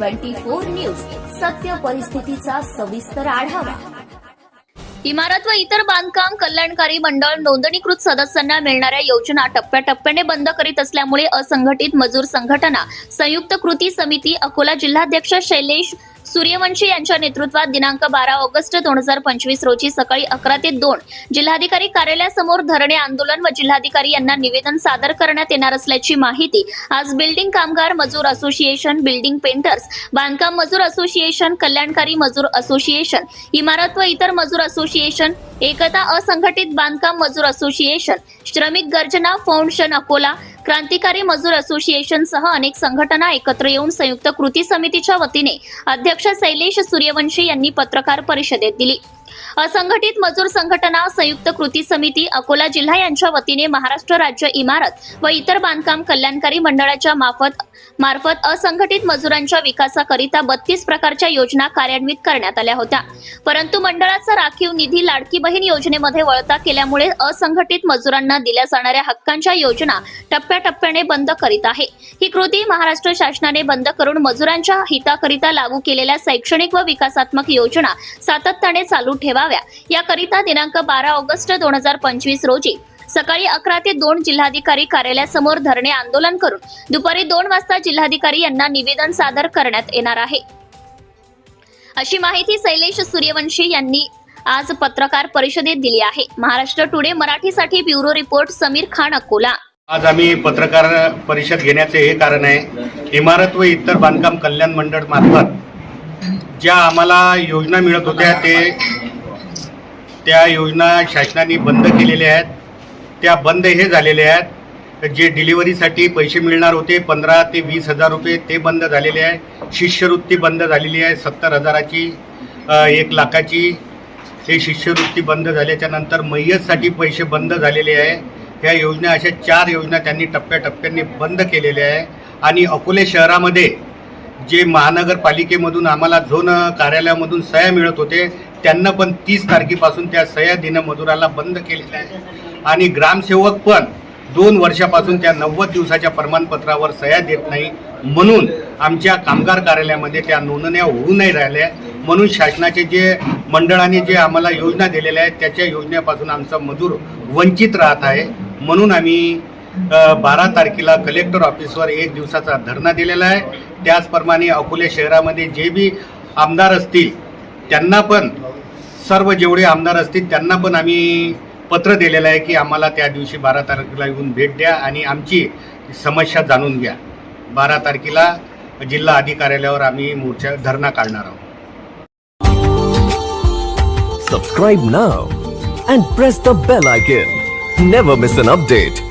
Twenty four news. सत्य परिस्थितीचा सविस्तर आढावा. इमारत व इतर बांधकाम कल्याणकारी मंडळ नोंदणीकृत सदस्यांना मिळणाऱ्या योजना टप्प्याटप्प्याने बंद करीत असल्यामुळे असंघटित मजूर संघटना संयुक्त कृती समिती अकोला जिल्हाध्यक्ष शैलेश सूर्यवंशी यांच्या नेतृत्वात दिनांक बारा ऑगस्ट दोन हजार पंचवीस रोजी सकाळी अकरा ते दोन जिल्हाधिकारी कार्यालयासमोर धरणे आंदोलन व जिल्हाधिकारी यांना निवेदन सादर करण्यात येणार असल्याची माहिती आज बिल्डिंग कामगार मजूर असोसिएशन बिल्डिंग पेंटर्स बांधकाम मजूर असोसिएशन कल्याणकारी मजूर असोसिएशन इमारत व इतर मजूर असोसिएशन एकता असंघटित बांधकाम मजूर असोसिएशन श्रमिक गर्जना फाउंडेशन अकोला क्रांतिकारी मजूर असोसिएशन सह अनेक संघटना एकत्र येऊन संयुक्त कृती समितीच्या वतीने अध्यक्ष शैलेश सूर्यवंशी यांनी पत्रकार परिषदेत दिली. असंघटित मजूर संघटना संयुक्त कृती समिती अकोला जिल्हा यांच्या वतीने महाराष्ट्र राज्य इमारत व इतर बांधकाम कल्याणकारी मंडळाच्या मार्फत मार्फत असंघटित मजुरांच्या विकासाकरिता बत्तीस प्रकारच्या योजना कार्यान्वित करण्यात आल्या होत्या. परंतु मंडळाचा राखीव निधी लाडकी बहीण योजनेमध्ये वळता केल्यामुळे असंघटित मजुरांना दिल्या जाणाऱ्या हक्कांच्या योजना टप्प्याटप्प्याने बंद करीत आहे. ही कृती महाराष्ट्र शासनाने बंद करून मजुरांच्या हिताकरिता लागू केलेल्या शैक्षणिक व विकासात्मक योजना सातत्याने चालू ठेवाव्या. याकरिता दिनांक बारा ऑगस्ट दोन हजार पंचवीस रोजी सकाळी अकरा ते दोन जिल्हाधिकारी कार्यालयासमोर धरणे आंदोलन करून दुपारी दोन वाजता जिल्हाधिकारी यांना निवेदन सादर करण्यात येणार आहे. अशी माहिती शैलेश सूर्यवंशी यांनी आज पत्रकार परिषदेत दिली आहे. महाराष्ट्र टुडे मराठीसाठी ब्युरो रिपोर्ट समीर खान अकोला. आज आम्ही पत्रकार परिषद घेण्याचे हे कारण आहे इमारत व इतर बांधकाम कल्याण मंडळ मार्फत ज्या आम्हाला योजना मिळत होत्या ते त्या योजना शासनाने बंद केलेल्या आहेत. त्या बंद हे झालेल्या आहेत. जे डिलिव्हरीसाठी पैसे मिळणार होते पंधरा ते वीस हजार रुपये ते बंद झालेले आहे. शिष्यवृत्ती बंद झालेली आहे सत्तर हजाराची एक लाखाची. हे शिष्यवृत्ती बंद झाल्याच्यानंतर मैयतसाठी पैसे बंद झालेले आहे. ह्या योजना अशा चार योजना त्यांनी टप्प्याटप्प्याने बंद केलेल्या आहे. आणि अकोले शहरामध्ये जे महानगरपालिकेमधून आम्हाला झोन कार्यालयामधून सह्या मिळत होते त्यांना पण तीस तारखेपासून त्या सह्या देणं मजुराला बंद केलेल्या आहे. आणि ग्रामसेवक पण दोन वर्षापासून त्या नव्वद दिवसाच्या प्रमाणपत्रावर सह्या देत नाही म्हणून आमच्या कामगार कार्यालयामध्ये त्या नोंदण्या होऊ नाही राहिल्या. म्हणून शासनाचे जे मंडळाने जे आम्हाला योजना दिलेल्या आहेत त्याच्या योजनेपासून आमचा मजूर वंचित राहत आहे. म्हणून आम्ही बारा तारखेला कलेक्टर ऑफिसवर एक दिवसाचा धरणा दिलेला आहे. त्याचप्रमाणे अकोले शहरामध्ये जे बी आमदार असतील त्यांना पण सर्व जेवढे आमदार असतील त्यांना पण आम्ही पत्र दिलेलं आहे की आम्हाला त्या दिवशी बारा तारखेला येऊन भेट द्या आणि आमची समस्या जाणून घ्या बारा तारखेला जिल्हा अधिकार्यालयावर आम्ही मोर्चा धरणा काढणार आहोत Subscribe now and press the bell icon. Never miss an update.